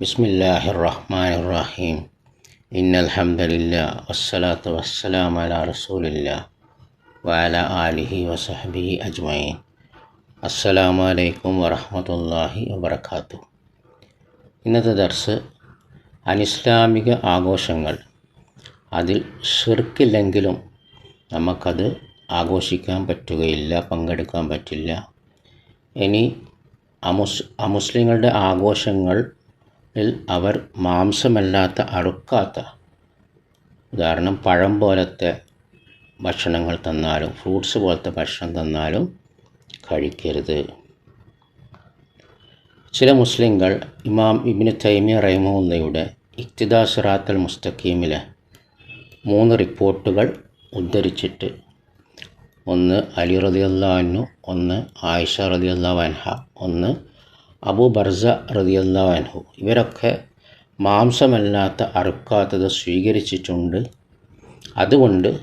بسم الله الرحمن الرحيم إن الحمد لله والصلاة والسلام على رسول الله وعلى آله وصحبه أجمعين السلام عليكم ورحمة الله وبركاته ഇന്നത്തെ ദർസ് അനിസ്ലാമിക ആഘോഷങ്ങൾ അതിൽ ഷിർക്കില്ലെങ്കിലും നമുക്കത് ആഘോഷിക്കാൻ പറ്റുകയില്ല പങ്കെടുക്കാൻ പറ്റില്ല ഇനി അമുസ് അമുസ്ലിങ്ങളുടെ ആഘോഷങ്ങളിൽ അവർ മാംസമല്ലാത്ത അടുക്കാത്ത ഉദാഹരണം പഴം പോലത്തെ ഭക്ഷണങ്ങൾ തന്നാലും ഫ്രൂട്ട്സ് പോലത്തെ ഭക്ഷണം തന്നാലും കഴിക്കരുത്. ചില മുസ്ലിങ്ങൾ ഇമാം ഇബിന് തൈമിയ റഹിമുള്ളയുടെ ഇക്തിദാ സിറാത്തൽ മുസ്തഖീമിലെ മൂന്ന് റിപ്പോർട്ടുകൾ ഉദ്ധരിച്ചിട്ട് ഒന്ന് അലി റതിയല്ലാഹു ഒന്ന് ആയിഷ റതിയല്ലാഹു അൻഹ ഒന്ന് അബു ബർസ റതിയല്ലാഹു അൻഹു. ഇവരൊക്കെ മാംസമല്ലാത്ത അറുക്കാത്തത് സ്വീകരിച്ചിട്ടുണ്ട്. അതുകൊണ്ട്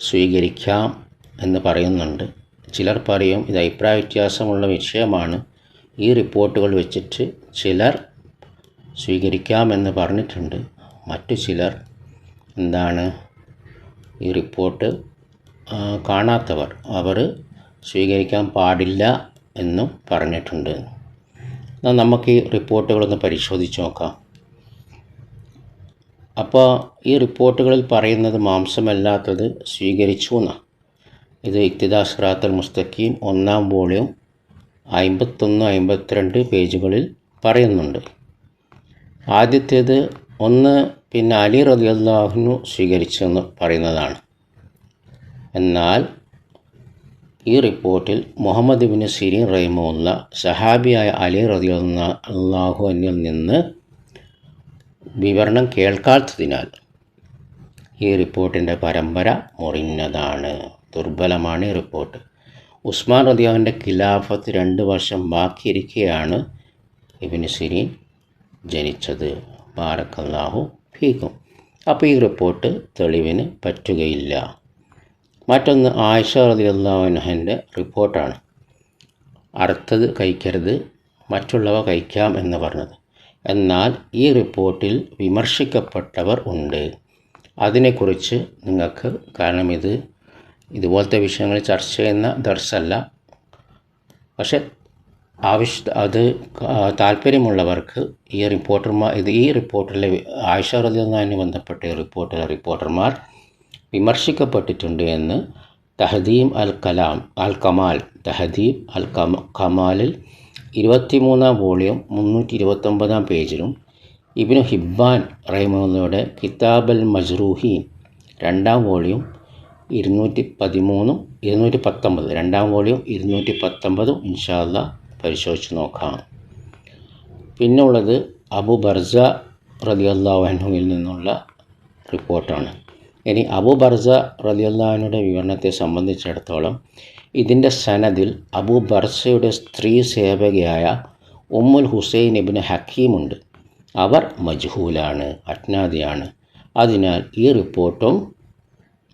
സ്വീകരിക്കാം എന്ന് പറയുന്നുണ്ട്. ചിലർ പറയും ഇത് അഭിപ്രായ വ്യത്യാസമുള്ള വിഷയമാണ്. ഈ റിപ്പോർട്ടുകൾ വെച്ചിട്ട് ചിലർ സ്വീകരിക്കാമെന്ന് പറഞ്ഞിട്ടുണ്ട്. മറ്റു ചിലർ എന്താണ് ഈ റിപ്പോർട്ട് കാണാത്തവർ. അവർ സ്വീകരിക്കാൻ പാടില്ല എന്നും പറഞ്ഞിട്ടുണ്ട്. എന്നാൽ നമുക്ക് ഈ റിപ്പോർട്ടുകളൊന്ന് പരിശോധിച്ച് നോക്കാം. അപ്പോൾ ഈ റിപ്പോർട്ടുകളിൽ പറയുന്നത് മാംസമല്ലാത്തത് സ്വീകരിച്ചു എന്നാണ് ഇത് ഇക്തിദാ സിറാത്തൽ മുസ്തഖീം ഒന്നാം വോളിയം അമ്പത്തൊന്ന് അമ്പത്തിരണ്ട് പേജുകളിൽ പറയുന്നുണ്ട്. ആദ്യത്തേത് ഒന്ന് പിന്നെ അലി റളിയല്ലാഹു സ്വീകരിച്ചെന്ന് പറയുന്നതാണ്. എന്നാൽ ഈ റിപ്പോർട്ടിൽ മുഹമ്മദ് ബിൻ സിരീൻ റഹിമുള്ള സഹാബിയായ അലി റതി അള്ളാഹു അന്നിൽ നിന്ന് വിവരണം കേൾക്കാത്തതിനാൽ ഈ റിപ്പോർട്ടിന്റെ പരമ്പര മുറിഞ്ഞതാണ്. ദുർബലമാണ് ഈ റിപ്പോർട്ട്. ഉസ്മാൻ റദിയാവിന്റെ ഖിലാഫത്ത് രണ്ട് വർഷം ബാക്കിയിരിക്കെയാണ് ഇബിന് സിരീൻ ജനിച്ചത്. ബാറക്കല്ലാഹു ഫീക്കും അപ്പോൾ ഈ റിപ്പോർട്ട് തെളിവിന് പറ്റുകയില്ല. മറ്റൊന്ന് ആയിഷ റളിയല്ലാഹുവിന്റെ റിപ്പോർട്ടാണ്. അറുത്തത് കഴിക്കരുത് മറ്റുള്ളവ കഴിക്കാം എന്ന് പറഞ്ഞത്. എന്നാൽ ഈ റിപ്പോർട്ടിൽ വിമർശിക്കപ്പെട്ടവർ ഉണ്ട്. അതിനെക്കുറിച്ച് നിങ്ങൾക്ക് കാരണം ഇത്. ഇതുപോലത്തെ വിഷയങ്ങൾ ചർച്ച ചെയ്യുന്ന ദർശല്ല പക്ഷെ ആവശ്യ അത് താല്പര്യമുള്ളവർക്ക് ഈ റിപ്പോർട്ടർമാർ ഇത് ഈ റിപ്പോർട്ടിലെ ആയിഷ റളിയല്ലാഹുവിനെ ബന്ധപ്പെട്ട റിപ്പോർട്ടിലെ റിപ്പോർട്ടർമാർ വിമർശിക്കപ്പെട്ടിട്ടുണ്ട് എന്ന് തഹദീം അൽ കലാം അൽ കമാൽ തഹദീം അൽ കമ കമാലിൽ ഇരുപത്തിമൂന്നാം വോളിയം മുന്നൂറ്റി ഇരുപത്തൊമ്പതാം പേജിലും ഇബിനു ഹിബ്ബാൻ റഹിമുള്ളയുടെ കിതാബ് അൽ മജ്റൂഹീൻ രണ്ടാം വോളിയം ഇരുന്നൂറ്റി പതിമൂന്നും ഇരുന്നൂറ്റി പത്തൊമ്പത് രണ്ടാം വോളിയം ഇരുന്നൂറ്റി പത്തൊമ്പതും ഇൻഷാല്ല പരിശോധിച്ച് നോക്കാം. പിന്നെ അബു ബർസ റളിയല്ലാഹു അൻഹുവിൽ നിന്നുള്ള റിപ്പോർട്ടാണ്. ഇനി അബു ബർസ റളിയല്ലാഹുവിന്റെ വിവരണത്തെ സംബന്ധിച്ചിടത്തോളം ഇതിന്റെ സനദിൽ അബു ബർസയുടെ സ്ത്രീ സേവകയായ ഉമ്മുൽ ഹുസൈൻ ഇബിന് ഹക്കീമുണ്ട് അവർ മജ്ഹൂലാണ് അജ്ഞാതിയാണ്. അതിനാൽ ഈ റിപ്പോർട്ടും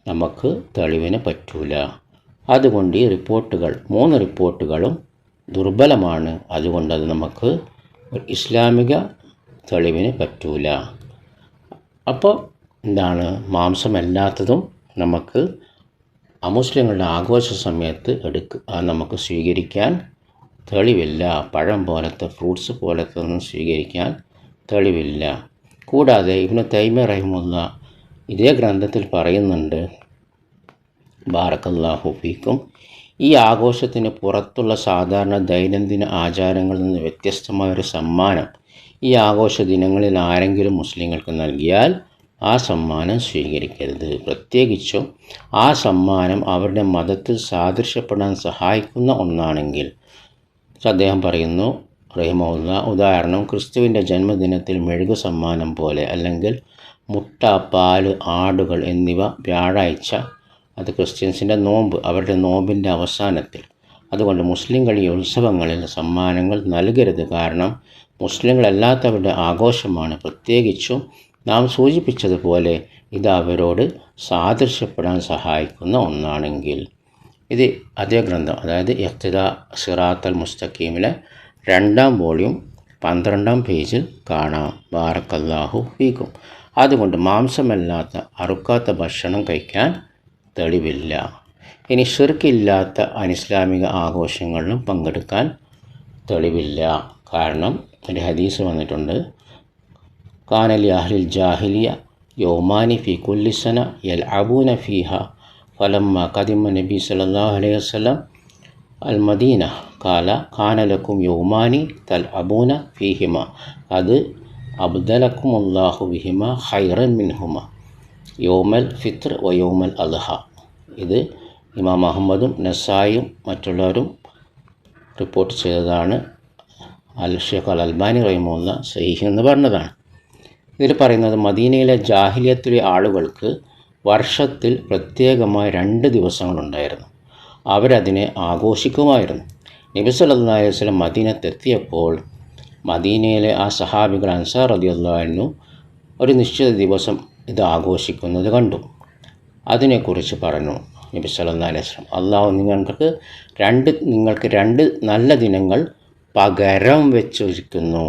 നമുക്ക് തെളിവിന് പറ്റൂല. അതുകൊണ്ട് ഈ റിപ്പോർട്ടുകൾ മൂന്ന് റിപ്പോർട്ടുകളും ദുർബലമാണ്. അതുകൊണ്ട് അത് നമുക്ക് ഇസ്ലാമിക തെളിവിന് പറ്റൂല. അപ്പോൾ എന്താണ് മാംസമല്ലാത്തതും നമുക്ക് അമുസ്ലിങ്ങളുടെ ആഘോഷ സമയത്ത് എടുക്കുക നമുക്ക് സ്വീകരിക്കാൻ തെളിവില്ല. പഴം പോലത്തെ ഫ്രൂട്ട്സ് പോലത്തെ ഒന്നും സ്വീകരിക്കാൻ തെളിവില്ല. കൂടാതെ ഇവന് തൈമ റഹിമുള്ള ഇതേ ഗ്രന്ഥത്തിൽ പറയുന്നുണ്ട് ബാറക്കല്ലാ ഫീക്കും ഈ ആഘോഷത്തിന് പുറത്തുള്ള സാധാരണ ദൈനംദിന ആചാരങ്ങളിൽ നിന്ന് വ്യത്യസ്തമായ ഒരു സമ്മാനം ഈ ആഘോഷ ദിനങ്ങളിൽ ആരെങ്കിലും മുസ്ലിങ്ങൾക്ക് നൽകിയാൽ ആ സമ്മാനം സ്വീകരിക്കരുത്. പ്രത്യേകിച്ചും ആ സമ്മാനം അവരുടെ മതത്തിൽ സാദൃശ്യപ്പെടാൻ സഹായിക്കുന്ന ഒന്നാണെങ്കിൽ. അദ്ദേഹം പറയുന്നു റഹിമൗല്ല ഉദാഹരണം ക്രിസ്തുവിന്റെ ജന്മദിനത്തിൽ മെഴുകു സമ്മാനം പോലെ അല്ലെങ്കിൽ മുട്ട പാൽ ആടുകൾ എന്നിവ വ്യാഴാഴ്ച അത് ക്രിസ്ത്യൻസിന്റെ നോമ്പ് അവരുടെ നോമ്പിന്റെ അവസാനത്തിൽ. അതുകൊണ്ട് മുസ്ലിങ്ങൾ ഈ ഉത്സവങ്ങളിൽ സമ്മാനങ്ങൾ നൽകരുത്. കാരണം മുസ്ലിങ്ങളല്ലാത്തവരുടെ ആഘോഷമാണ്. പ്രത്യേകിച്ചും നാം സൂചിപ്പിച്ചതുപോലെ ഇത് അവരോട് സാദൃശ്യപ്പെടാൻ സഹായിക്കുന്ന ഒന്നാണെങ്കിൽ ഇത് അതേ ഗ്രന്ഥം അതായത് യക്തിദ സിറാത്തൽ മുസ്തഖീമിലെ രണ്ടാം വോളിയം പന്ത്രണ്ടാം പേജിൽ കാണാം. ബാറക്കല്ലാഹു ഫീക്കും അതുകൊണ്ട് മാംസമല്ലാത്ത അറുക്കാത്ത ഭക്ഷണം കഴിക്കാൻ തെളിവില്ല. ഇനി ഷിർക്കില്ലാത്ത അനിസ്ലാമിക ആഘോഷങ്ങളിലും പങ്കെടുക്കാൻ തെളിവില്ല. കാരണം ഒരു ഹദീസ് വന്നിട്ടുണ്ട് കാനലി അഹ്ലിൽ ജാഹിലിയ യൗമാനി ഫി കുല്ലിസന യൽ അബൂന ഫീഹ ഫലമ്മ കദിമ നബി സല്ലാഹു അലൈഹി വസ്ലം അൽ മദീന കാല കാനലക്കും യൗമാനി തൽ അബൂന ഫീഹിമ അത് അബ്ദലക്കും അള്ളാഹു ബിഹിമ ഹൈറൻ മിൻഹുമ യോമൽ ഫിത്ർ വ യോമൽ അദ്ഹ ഇത് ഇമാം അഹമ്മദും നസായും മറ്റുള്ളവരും റിപ്പോർട്ട് ചെയ്തതാണ് അൽ ഷേഖ് അൽ അൽബാനി റഹിമുള്ള സഹീഹ് എന്ന് പറഞ്ഞതാണ് ഇതിൽ പറയുന്നത് മദീനയിലെ ജാഹിലിയത്തിലെ ആളുകൾക്ക് വർഷത്തിൽ പ്രത്യേകമായി രണ്ട് ദിവസങ്ങളുണ്ടായിരുന്നു. അവരതിനെ ആഘോഷിക്കുമായിരുന്നു. നബി അലൈഹി വസല്ലം മദീനത്തെത്തിയപ്പോൾ മദീനയിലെ ആ സഹാബികൾ അൻസാർ റളിയല്ലാഹു ഒരു നിശ്ചിത ദിവസം ഇത് ആഘോഷിക്കുന്നത് കണ്ടു. അതിനെക്കുറിച്ച് പറഞ്ഞു നബി സല്ലല്ലാഹു അലൈഹി വസല്ലം അള്ളാഹു നിങ്ങൾക്ക് രണ്ട് നിങ്ങൾക്ക് രണ്ട് നല്ല ദിനങ്ങൾ പകരം വെച്ചിരിക്കുന്നു.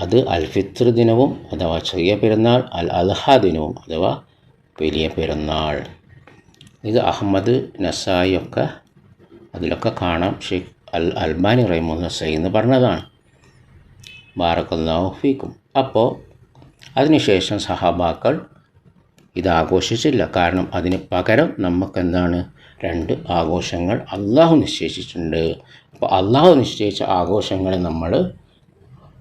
അത് അൽ ഫിത്ർ ദിനവും അഥവാ ചെറിയ പെരുന്നാൾ അൽ അൽഹ ദിനവും അഥവാ വലിയ പെരുന്നാൾ. ഇത് അഹമ്മദ് നസായി ഒക്കെ അതിലൊക്കെ കാണാം. ഷെയ്ഖ് അൽ അൽബാനി റഹിമു നസൈ എന്ന് പറഞ്ഞതാണ്. ബാറക്കല്ലാഹു ഫീക്കും. അപ്പോൾ അതിനുശേഷം സഹാബാക്കൾ ഇത് ആഘോഷിച്ചില്ല. കാരണം അതിന് പകരം നമുക്കെന്താണ് രണ്ട് ആഘോഷങ്ങൾ അള്ളാഹു നിശ്ചയിച്ചിട്ടുണ്ട്. അപ്പോൾ അള്ളാഹു നിശ്ചയിച്ച ആഘോഷങ്ങളെ നമ്മൾ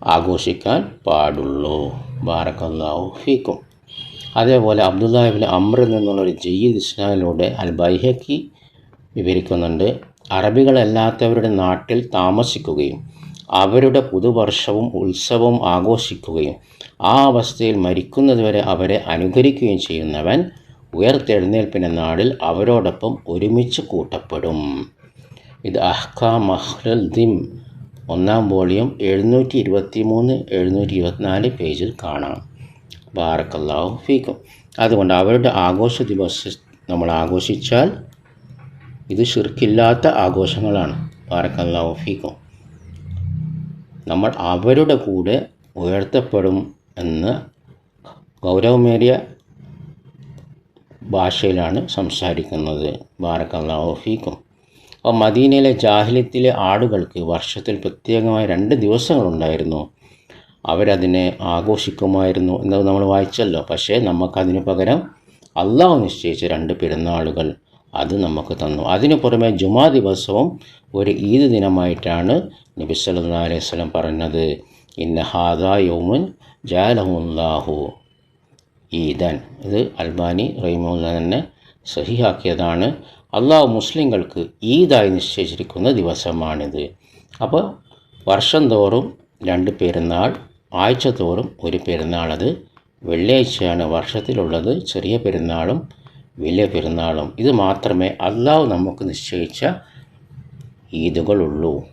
ആഘോഷിക്കാൻ പാടുള്ളൂ. ബാറക്കല്ലാഹു ഫീക്കും. അതേപോലെ അബ്ദുല്ലാഹിബിൻ അമ്രിൽ നിന്നുള്ളൊരു ജയ്യിദ് ഇസ്ലാമിലൂടെ അൽ ബൈഹക്കി വിവരിക്കുന്നുണ്ട്. അറബികളല്ലാത്തവരുടെ നാട്ടിൽ താമസിക്കുകയും അവരുടെ പുതുവർഷവും ഉത്സവവും ആഘോഷിക്കുകയും ആ അവസ്ഥയിൽ മരിക്കുന്നതുവരെ അവരെ അനുകരിക്കുകയും ചെയ്യുന്നവൻ ഉയർത്തെഴുന്നേൽപ്പിന്റെ നാടിൽ അവരോടൊപ്പം ഒരുമിച്ച് കൂട്ടപ്പെടും. ഇത് അഹ്കാ മഹ്ലൽ ദിം ഒന്നാം വോളിയം എഴുന്നൂറ്റി ഇരുപത്തി മൂന്ന് എഴുന്നൂറ്റി ഇരുപത്തിനാല് പേജിൽ കാണാം. ബാറക്കല്ലാഹു ഫീക്കും. അതുകൊണ്ട് അവരുടെ ആഘോഷ ദിവസ നമ്മൾ ആഘോഷിച്ചാൽ ഇത് ശിർക്കില്ലാത്ത ആഘോഷങ്ങളാണ്. ബാറക്കല്ലാഹു ഫീക്കും. നമ്മൾ അവരുടെ കൂടെ ഉയർത്തപ്പെടും എന്ന് ഗൗരവമേറിയ ഭാഷയിലാണ് സംസാരിക്കുന്നത്. ബാറക്കല്ലാഹു ഫീക്കും. അപ്പോൾ മദീനയിലെ ജാഹിലിയത്തിലെ ആടുകൾക്ക് വർഷത്തിൽ പ്രത്യേകമായ രണ്ട് ദിവസങ്ങളുണ്ടായിരുന്നു. അവരതിനെ ആഘോഷിക്കുമായിരുന്നു എന്നത് നമ്മൾ വായിച്ചല്ലോ. പക്ഷേ നമുക്കതിന് പകരം അള്ളാഹു നിശ്ചയിച്ച രണ്ട് പെരുന്നാളുകൾ അത് നമുക്ക് തന്നു. അതിനു പുറമെ ജുമാ ദിവസവും ഒരു ഈദ് ദിനമായിട്ടാണ് നബി സല്ലാ അലൈഹി സ്വലം പറഞ്ഞത്. ഇന്ന ഹാദാ യൗമുൻ ജാലഹുല്ലാഹു ഈദൻ. ഇത് അൽബാനി റഹിമുല്ല തന്നെ സഹിയാക്കിയതാണ് അള്ളാഹു മുസ്ലിങ്ങൾക്ക് ഈദായി നിശ്ചയിച്ചിരിക്കുന്ന ദിവസമാണിത്. അപ്പോൾ വർഷം തോറും രണ്ട് പെരുന്നാൾ ആഴ്ച തോറും ഒരു പെരുന്നാൾ. അത് വെള്ളിയാഴ്ചയാണ് വർഷത്തിലുള്ളത്. ചെറിയ പെരുന്നാളും വലിയ പെരുന്നാളും. ഇത് മാത്രമേ അള്ളാഹു നമുക്ക് നിശ്ചയിച്ച ഈദുകളുള്ളൂ.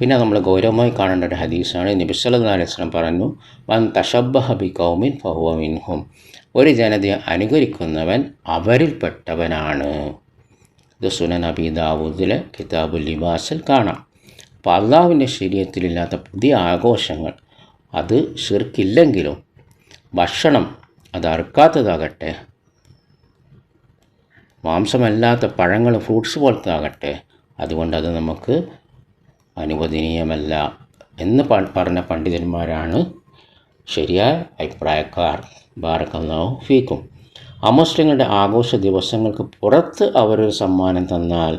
പിന്നെ നമ്മൾ ഗൗരവമായി കാണേണ്ട ഒരു ഹദീസാണ്. നബി സല്ലല്ലാഹു അലൈഹി പറഞ്ഞു വൻ തഷബ്ബഹബി കൗമിൻ ഫഹുവ മിൻഹും. ഒരു ജനതയെ അനുകരിക്കുന്നവൻ അവരിൽപ്പെട്ടവനാണ്. ഇത് സുനൻ അബി ദാവൂദിലെ കിതാബുൽ ലിബാസിൽ കാണാം. അപ്പോൾ അള്ളാഹുവിന്റെ ശരീരത്തിലില്ലാത്ത പുതിയ ആഘോഷങ്ങൾ അത് ഷിർക്കില്ലെങ്കിലും ഭക്ഷണം അത് അറുക്കാത്തതാകട്ടെ മാംസമല്ലാത്ത പഴങ്ങൾ ഫ്രൂട്ട്സ് പോലത്താകട്ടെ അതുകൊണ്ട് അത് നമുക്ക് അനുവദനീയമല്ല എന്ന് പറഞ്ഞ പണ്ഡിതന്മാരാണ് ശരിയായ അഭിപ്രായക്കാർ. ബാറക്കല്ലാഹു ഫീക്കും. അമുസ്ലിങ്ങളുടെ ആഘോഷ ദിവസങ്ങൾക്ക് പുറത്ത് അവരൊരു സമ്മാനം തന്നാൽ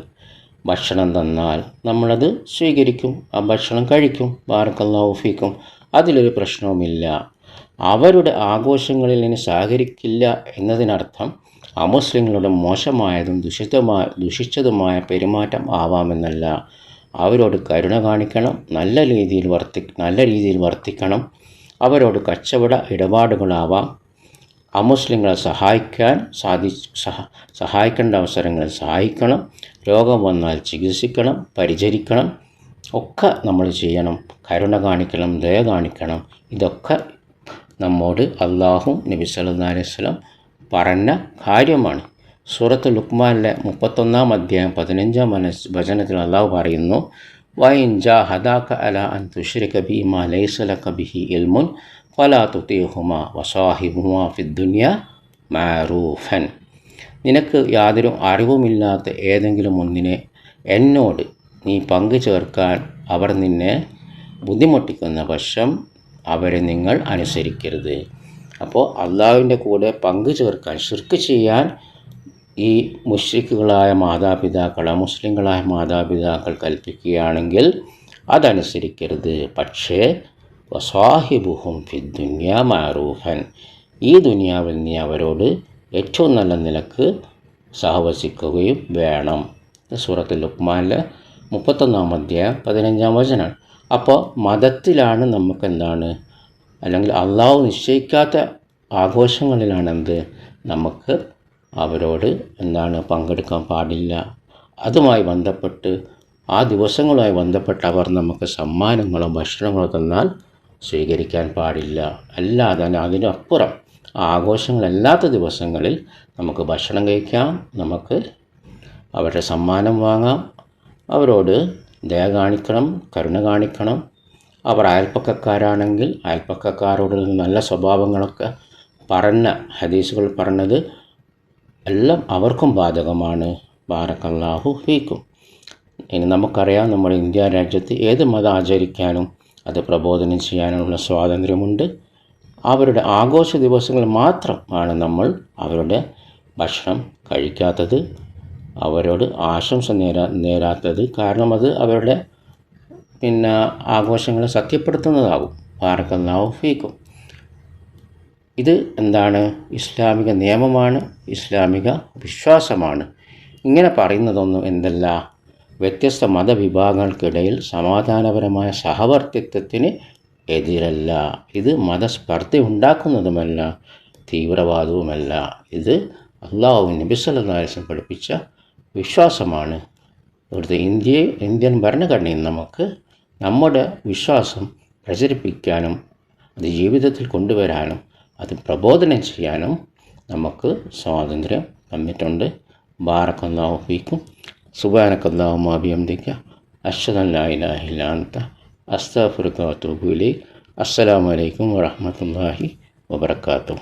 ഭക്ഷണം തന്നാൽ നമ്മളത് സ്വീകരിക്കും ആ ഭക്ഷണം കഴിക്കും. ബാറക്കല്ലാഹു ഫീക്കും. അതിലൊരു പ്രശ്നവുമില്ല. അവരുടെ ആഘോഷങ്ങളിൽ നിന്ന് സഹകരിക്കില്ല എന്നതിനർത്ഥം അമുസ്ലിങ്ങളുടെ മോശമായതും ദുഷിതമായ ദുഷിച്ചതുമായ പെരുമാറ്റം ആവാമെന്നല്ല. അവരോട് കരുണ കാണിക്കണം നല്ല രീതിയിൽ വർത്തി നല്ല രീതിയിൽ വർത്തിക്കണം. അവരോട് കച്ചവട ഇടപാടുകളാവാം. അമുസ്ലിങ്ങളെ സഹായിക്കാൻ സാധി സഹ സഹായിക്കേണ്ട അവസരങ്ങളിൽ സഹായിക്കണം. രോഗം വന്നാൽ ചികിത്സിക്കണം പരിചരിക്കണം. ഒക്കെ നമ്മൾ ചെയ്യണം. കരുണ കാണിക്കണം ദയ കാണിക്കണം. ഇതൊക്കെ നമ്മോട് അള്ളാഹും നബി സല്ലല്ലാഹു അലൈഹി വസല്ലം പറഞ്ഞ കാര്യമാണ്. സൂറത്ത് ലുക്മാനിലെ മുപ്പത്തൊന്നാം അധ്യായം പതിനഞ്ചാം മനസ് വചനത്തിൽ അള്ളാഹു പറയുന്നു വൈൻ ജാ ഹദാക അല അൻ തുഷ്രിക ബി മാ ലൈസ ലക ബിഹി ഇൽമുൻ ഫലാ തുതിഹുമ വസാഹിബുമ ഫിദ്ദുനിയ മാറൂഫൻ നിനക്ക് യാതൊരു അറിവുമില്ലാത്ത ഏതെങ്കിലും ഒന്നിനെ എന്നോട് നീ പങ്കു ചേർക്കാൻ അവർ നിന്നെ ബുദ്ധിമുട്ടിക്കുന്ന പക്ഷം അവരെ നിങ്ങൾ അനുസരിക്കരുത്. അപ്പോൾ അള്ളാഹുവിന്റെ കൂടെ പങ്കു ചേർക്കാൻ ഷിർക്ക് ചെയ്യാൻ ഈ മുഷ്രിഖുകളായ മാതാപിതാക്കൾ അമുസ്ലിങ്ങളായ മാതാപിതാക്കൾ കൽപ്പിക്കുകയാണെങ്കിൽ അതനുസരിക്കരുത്. പക്ഷേ വസാഹിബുഹും ഫിദ്ദുന്യ മാറൂഹൻ ഈ ദുനിയാവിൽ നീ അവരോട് ഏറ്റവും നല്ല നിലയ്ക്ക് സഹവസിക്കുകയും വേണം. സൂറത്ത് ലുക്മാനിലെ മുപ്പത്തൊന്നാം അധ്യായം പതിനഞ്ചാം വചനം അപ്പോൾ മതത്തിലാണ് നമുക്ക് എന്താണ് അല്ലെങ്കിൽ അള്ളാഹു നിശ്ചയിക്കാത്ത ആഘോഷങ്ങളിലാണെന്ത്? നമുക്ക് അവരോട് എന്താണ് പങ്കെടുക്കാൻ പാടില്ല. അതുമായി ബന്ധപ്പെട്ട് ആ ദിവസങ്ങളുമായി ബന്ധപ്പെട്ട് അവർ നമുക്ക് സമ്മാനങ്ങളോ ഭക്ഷണങ്ങളോ തന്നാൽ സ്വീകരിക്കാൻ പാടില്ല. അല്ലാതെ അതിനപ്പുറം ആഘോഷങ്ങളല്ലാത്ത ദിവസങ്ങളിൽ നമുക്ക് ഭക്ഷണം കഴിക്കാം നമുക്ക് അവരുടെ സമ്മാനം വാങ്ങാം അവരോട് ദയ കാണിക്കണം കരുണ കാണിക്കണം. അവർ അയൽപ്പക്കക്കാരാണെങ്കിൽ അയൽപ്പക്കക്കാരോട് നല്ല സ്വഭാവങ്ങളൊക്കെ പറഞ്ഞ ഹദീസുകൾ പറഞ്ഞത് എല്ലാം അവർക്കും ബാധകമാണ്. ബാരക്കല്ലാഹു ഫീക്കും. ഇനി നമുക്കറിയാം നമ്മുടെ ഇന്ത്യ രാജ്യത്ത് ഏത് മതം ആചരിക്കാനും അത് പ്രബോധനം ചെയ്യാനുള്ള സ്വാതന്ത്ര്യമുണ്ട്. അവരുടെ ആഘോഷ ദിവസങ്ങൾ മാത്രമാണ് നമ്മൾ അവരുടെ ഭക്ഷണം കഴിക്കാത്തത് അവരോട് ആശംസ നേരാ നേരാത്തത്. കാരണം അത് അവരുടെ പിന്നെ ആഘോഷങ്ങളെ സത്യപ്പെടുത്തുന്നതാകും ബാരക്കല്ലാഹു ഫീക്കും. ഇത് എന്താണ്? ഇസ്ലാമിക നിയമമാണ് ഇസ്ലാമിക വിശ്വാസമാണ്. ഇങ്ങനെ പറയുന്നതൊന്നും എന്തല്ല. വ്യത്യസ്ത മതവിഭാഗങ്ങൾക്കിടയിൽ സമാധാനപരമായ സഹവർത്തിത്വത്തിന് എതിരല്ല. ഇത് മതസ്പർദ്ധ ഉണ്ടാക്കുന്നതുമല്ല തീവ്രവാദവുമല്ല. ഇത് അള്ളാഹു നബിസ്വല്ലാസം പഠിപ്പിച്ച വിശ്വാസമാണ്. ഇവിടുത്തെ ഇന്ത്യയെ ഇന്ത്യൻ ഭരണഘടനയിൽ നമുക്ക് നമ്മുടെ വിശ്വാസം പ്രചരിപ്പിക്കാനും അത് ജീവിതത്തിൽ കൊണ്ടുവരാനും അത് പ്രബോധനം ചെയ്യാനും നമുക്ക് സ്വാതന്ത്ര്യം തന്നിട്ടുണ്ട്. ബാറക്കല്ലാഹു ഫീക്കും. സുബാനക്കല്ലാഹു മാബിയംദിക്ക അഷദല്ലാഹിലാഹിലാന്ത അസ്താഫുർക്കാത്തുബുലി അസ്സലാമലൈക്കും വറഹമത്തല്ലാഹി വബർക്കാത്തു